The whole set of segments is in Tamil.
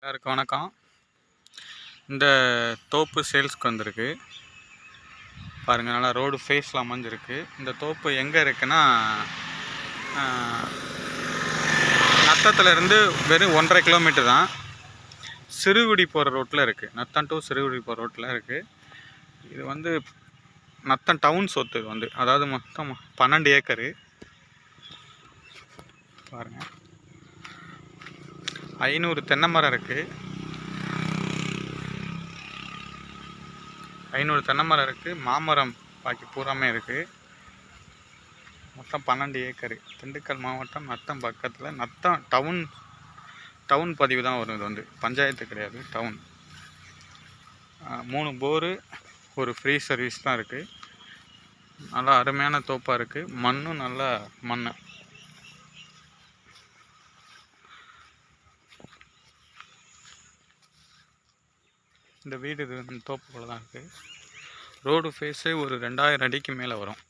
எல்லாருக்கும் வணக்கம். இந்த தோப்பு சேல்ஸ்க்கு வந்திருக்கு. பாருங்கள் நல்லா ரோடு ஃபேஸில் அமைஞ்சிருக்கு. இந்த தோப்பு எங்கே இருக்குன்னா நத்தத்துலேருந்து வெறும் ஒன்றரை கிலோமீட்டர் தான். சிறுகுடி போகிற ரோட்டில் இருக்குது நத்தம் டு சிறுகுடி போகிற ரோட்டில் இருக்குது இது வந்து நத்தம் டவுன் சொத்து இது வந்து. அதாவது மொத்தம் பன்னெண்டு ஏக்கரு. பாருங்கள் ஐநூறு தென்னை மரம் இருக்குது ஐநூறு தென்னை மரம் இருக்குது மாமரம் பாக்கி பூராமே இருக்குது மொத்தம் பன்னெண்டு ஏக்கரு. திண்டுக்கல் மாவட்டம் நத்தம் பக்கத்தில். நத்தம் டவுன் டவுன் பதிவு தான் வரும். இது வந்து பஞ்சாயத்து கிடையாது டவுன். மூணு போரு ஒரு ஃப்ரீ சர்வீஸ் தான் இருக்குது நல்லா அருமையான தோப்பாக இருக்குது மண்ணும் நல்லா மண் இந்த வீடு இது வந்து தோப்புக்குள்ள தான் இருக்குது ரோடு ஃபேஸு ஒரு ரெண்டாயிரம் அடிக்கு மேலே வரும்.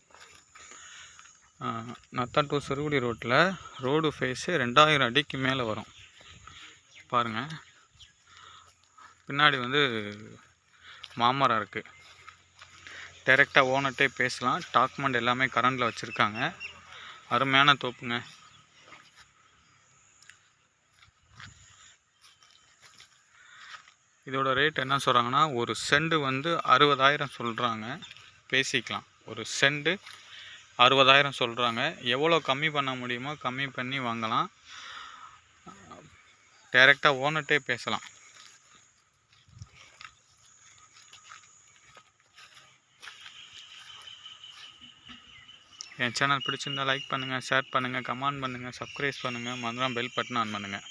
நத்தம் டு சிறுகுடி ரோட்டில் ரோடு ஃபேஸு ரெண்டாயிரம் அடிக்கு மேலே வரும். பாருங்கள் பின்னாடி வந்து மாமரம் இருக்குது டைரெக்டாக ஓனர்கிட்டே பேசலாம். டாக்குமெண்ட் எல்லாமே கரண்டில் வச்சுருக்காங்க. அருமையான தோப்புங்க. இதோட ரேட் என்ன சொல்கிறாங்கன்னா ஒரு செண்டு வந்து அறுபதாயிரம் சொல்கிறாங்க பேசிக்கலாம். ஒரு செண்டு அறுபதாயிரம் சொல்கிறாங்க எவ்வளோ கம்மி பண்ண முடியுமோ கம்மி பண்ணி வாங்கலாம். டைரெக்டாக ஓனர்ட்டே பேசலாம். என் சேனல் பிடிச்சிருந்தா லைக் பண்ணுங்கள் ஷேர் பண்ணுங்கள் கமெண்ட் பண்ணுங்கள் சப்ஸ்கிரைப் பண்ணுங்கள் மறந்துடாம பெல் பட்டன் ஆன் பண்ணுங்கள்